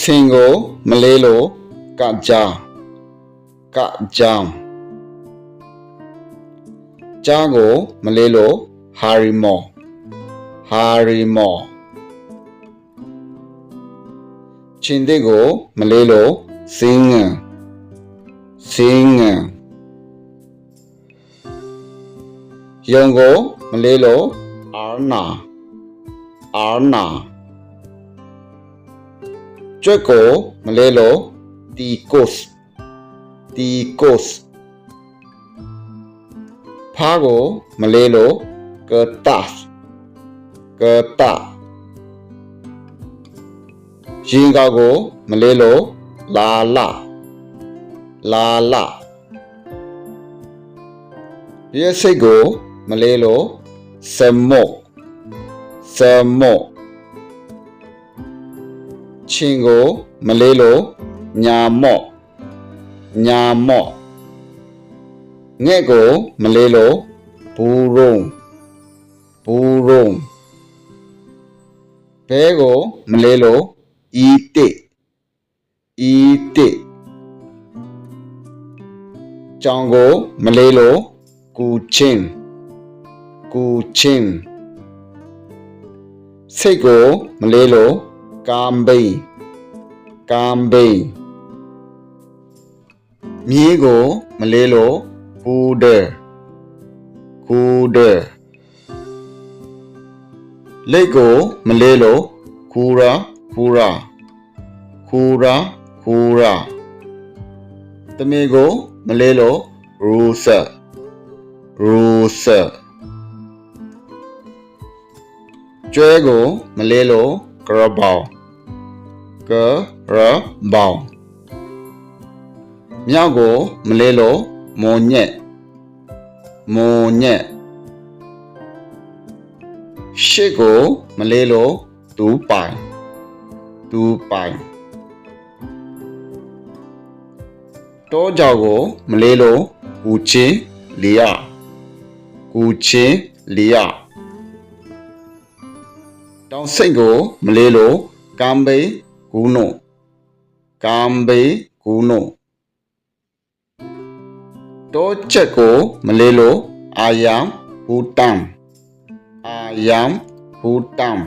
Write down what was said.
စင်ကိုမလေးလို့ကကြာကကြောင်ကြားကိုမလေးလို့ဟာရီမော်ဟာရီမော်ချင်းတဲ့ကိုမလေးလို့စင်းငန်စင်းငန်ယုံကိုမလေးလို့အာနာအာနာ ကြွက်ကိုမလေးလို့တီကိုစ်တီကိုစ်ဖားကိုမလေးလို့ကတတ်ကတရင်ကောက်ကိုမလေးလို့လာလာလာလာရဲစိတ်ကိုမလေးလို့စမော့စမော့ ချင်းကိုမလေးလို့ညာမော့ညာမော့ငဲ့ကိုမလေးလို့ဘူးရုံဘူးရုံဘဲကိုမလေးလို့ဤတိဤတိကြောင်ကိုမလေးလို့ကူချင်းကူချင်းစိတ်ကိုမလေးလို့ ကမ်ဘိန်ကမ်ဘိန်မြေးကိုမလေးလို့ပူဒဲပူဒဲလက်ကိုမလေးလို့ခူရာခူရာခူရာခူရာတမီကိုမလေးလို့ရူဆာရူဆာကျွဲကိုမလေးလို့ ကရဘောင်ကရဘောင်မြောက်ကိုမလေးလို့မွန်ညက်မွန်ညက်ရှစ်ကိုမလေးလို့တူပိုင်တူပိုင်တောကြောက်ကိုမလေးလို့ကူချင်းလီယာကူချင်းလီယာ တောင်စိတ်ကိုမလေးလို့ကမ်ဘေကူနိုကမ်ဘေကူနိုတောချက်ကိုမလေးလို့အာယံဘူတမ်အာယံဘူတမ်